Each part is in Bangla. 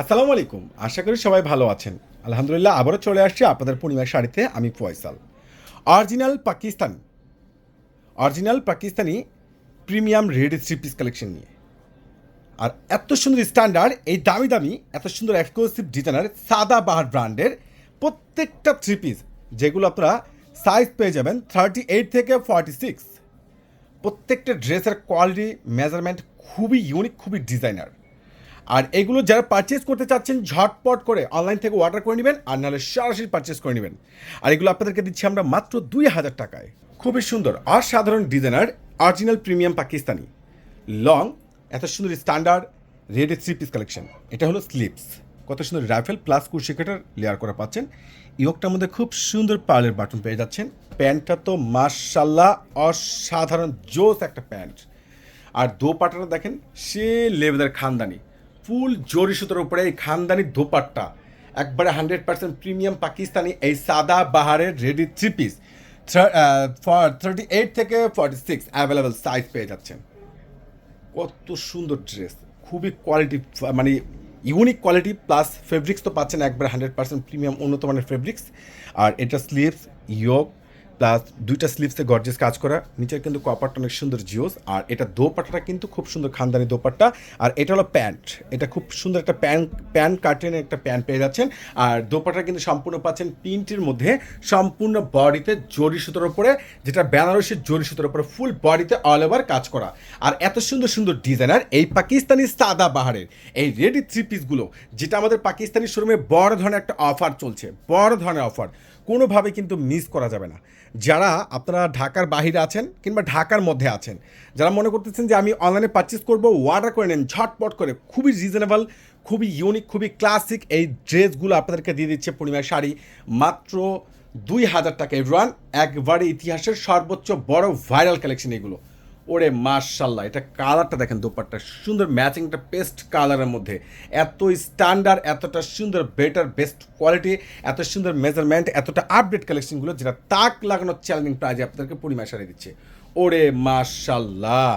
আসসালামু আলাইকুম। আশা করি সবাই ভালো আছেন। আলহামদুলিল্লাহ আবারও চলে আসছি আপনাদের পূর্ণিমার শাড়িতে, আমি Faisal. Original Pakistani. Original Pakistani premium red three piece collection নিয়ে। আর এত সুন্দর স্ট্যান্ডার্ড, এই দামি দামি, এত সুন্দর এক্সক্লুসিভ ডিজাইনার সাদা বাহার ব্র্যান্ডের প্রত্যেকটা থ্রি পিস যেগুলো আপনারা সাইজ পেয়ে যাবেন থার্টি এইট থেকে ফর্টি সিক্স প্রত্যেকটা ড্রেসের কোয়ালিটি মেজারমেন্ট খুবই ইউনিক খুবই ডিজাইনার আর এগুলো যারা পারচেজ করতে চাচ্ছেন, ঝটপট করে অনলাইন থেকে অর্ডার করে নেবেন আর নাহলে সরাসরি পারচেজ করে নেবেন। আর এগুলো আপনাদেরকে দিচ্ছি আমরা মাত্র দুই হাজার টাকায়। খুবই সুন্দর, অসাধারণ designer original premium Pakistani. Long এত সুন্দর standard red three piece collection এটা হলো স্লিপস কত সুন্দর রাইফেল প্লাস কুশি কাটার লেয়ার করা পাচ্ছেন। ইয়কটার মধ্যে খুব সুন্দর পার্লের বাটন পেয়ে যাচ্ছেন। প্যান্টটা তো মার্শাল্লাহ অসাধারণ, জোস একটা প্যান্ট আর দোপাট্টাটা দেখেন, সে লেভেলের খানদানি। ফুল জরি সুতোর উপরে এই খানদানি দোপাট্টা। একবারে হান্ড্রেড পার্সেন্ট প্রিমিয়াম পাকিস্তানি এই সাদা বাহারের ready three piece. Thirty eight থেকে ফর্টি সিক্স অ্যাভেলেবেল সাইজ পেয়ে যাচ্ছেন। কত সুন্দর ড্রেস খুবই কোয়ালিটি মানে ইউনিক কোয়ালিটি প্লাস ফেব্রিক্স তো পাচ্ছেন একবার হান্ড্রেড পার্সেন্ট প্রিমিয়াম, উন্নত মানের ফেব্রিক্স আর এটা স্লিভস ইয়োগ প্লাস দুইটা স্লিভসে গর্জেস কাজ করা, নিচের কিন্তু কপারটা অনেক সুন্দর জিওস, আর এটা দোপাট্টাটা কিন্তু খুব সুন্দর খানদানি দোপাট্টা, আর এটা হলো প্যান্ট। এটা খুব সুন্দর একটা প্যান্ট প্যান্ট কার্টেনের একটা প্যান্ট পেয়ে যাচ্ছেন, আর দোপাট্টা কিন্তু সম্পূর্ণ পাচ্ছেন প্রিন্টের মধ্যে, সম্পূর্ণ বডিতে জরি সুতোর উপরে, যেটা বেনারসের জরি সুতোর উপরে ফুল বডিতে অল ওভার কাজ করা। আর এত সুন্দর সুন্দর ডিজাইনার এই পাকিস্তানি সাদা বাহারের, এই রেডি থ্রি পিসগুলো যেটা আমাদের পাকিস্তানি শোরুমে বড় ধরনের একটা অফার চলছে, বড় ধরনের অফার কোনোভাবে কিন্তু মিস করা যাবে না। যারা আপনারা ঢাকার বাহিরে আছেন কিংবা ঢাকার মধ্যে আছেন, যারা মনে করতেছেন যে আমি অনলাইনে পারচেস করব অর্ডার করে নেন, ঝটপট করে, খুবই রিজনেবল খুবই ইউনিক খুবই ক্লাসিক এই ড্রেসগুলো আপনাদেরকে দিয়ে দিচ্ছে পূর্ণিমার শাড়ি। মাত্র দুই হাজার টাকা এভরান একবারে ইতিহাসের সর্বোচ্চ বড় ভাইরাল কালেকশন এগুলো। ওরে মার্শাল্লাহ এটা কালারটা দেখেন দোপাট্টা, সুন্দর ম্যাচিং একটা পেস্ট কালারের মধ্যে। এত স্ট্যান্ডার্ড এতটা সুন্দর বেটার বেস্ট কোয়ালিটি এত সুন্দর মেজারমেন্ট এতটা আপডেট কালেকশনগুলো যেটা তাক লাগানোর চ্যালেঞ্জিং প্রাইজে আপনাদেরকে পরিমাণ সারিয়ে দিচ্ছে। ওরে মার্শাল্লাহ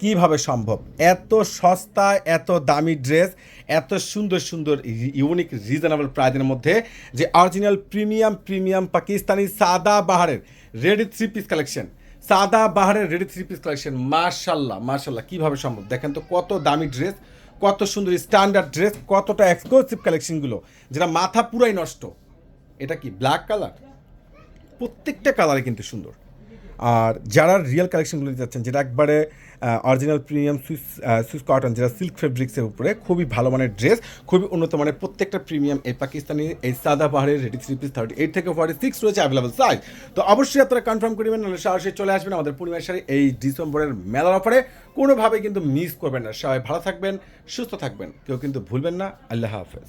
কীভাবে সম্ভব? এত সস্তা, এত দামি ড্রেস এত সুন্দর সুন্দর ইউনিক রিজনেবল প্রাইজের মধ্যে যে অরিজিনাল প্রিমিয়াম প্রিমিয়াম পাকিস্তানি সাদা বাহারের রেডি থ্রি পিস কালেকশন সাদা বাহারের রেডি থ্রি পিস কালেকশন মার্শাল্লাহ মার্শাল্লাহ কীভাবে সম্ভব? দেখেন তো কত দামি ড্রেস কত সুন্দর স্ট্যান্ডার্ড ড্রেস কতটা এক্সক্লুসিভ কালেকশনগুলো যেটা মাথা পুরাই নষ্ট। এটা কি ব্ল্যাক কালার প্রত্যেকটা কালারে কিন্তু সুন্দর। আর যারা রিয়েল কালেকশনগুলো নিতে যাচ্ছেন যেটা একবারে original premium Swiss Swiss cotton, যেটা সিল্ক ফেব্রিক্সের উপরে, খুবই ভালো মানের ড্রেস খুবই উন্নত মানের প্রত্যেকটা প্রিমিয়াম এই পাকিস্তানি, এই সাদা পাহাড়ের ready three piece thirty eight থেকে ফর্টি সিক্স রয়েছে অ্যাভেলেবল সাইজ তো অবশ্যই আপনারা কনফার্ম করবেন নাহলে সরাসরি চলে আসবেন আমাদের পূর্ণিমার সারি এই ডিসেম্বরের মেলার অফারে কোনোভাবে কিন্তু মিস করবেন না। সবাই ভালো থাকবেন, সুস্থ থাকবেন। কেউ কিন্তু ভুলবেন না। আল্লাহ হাফেজ।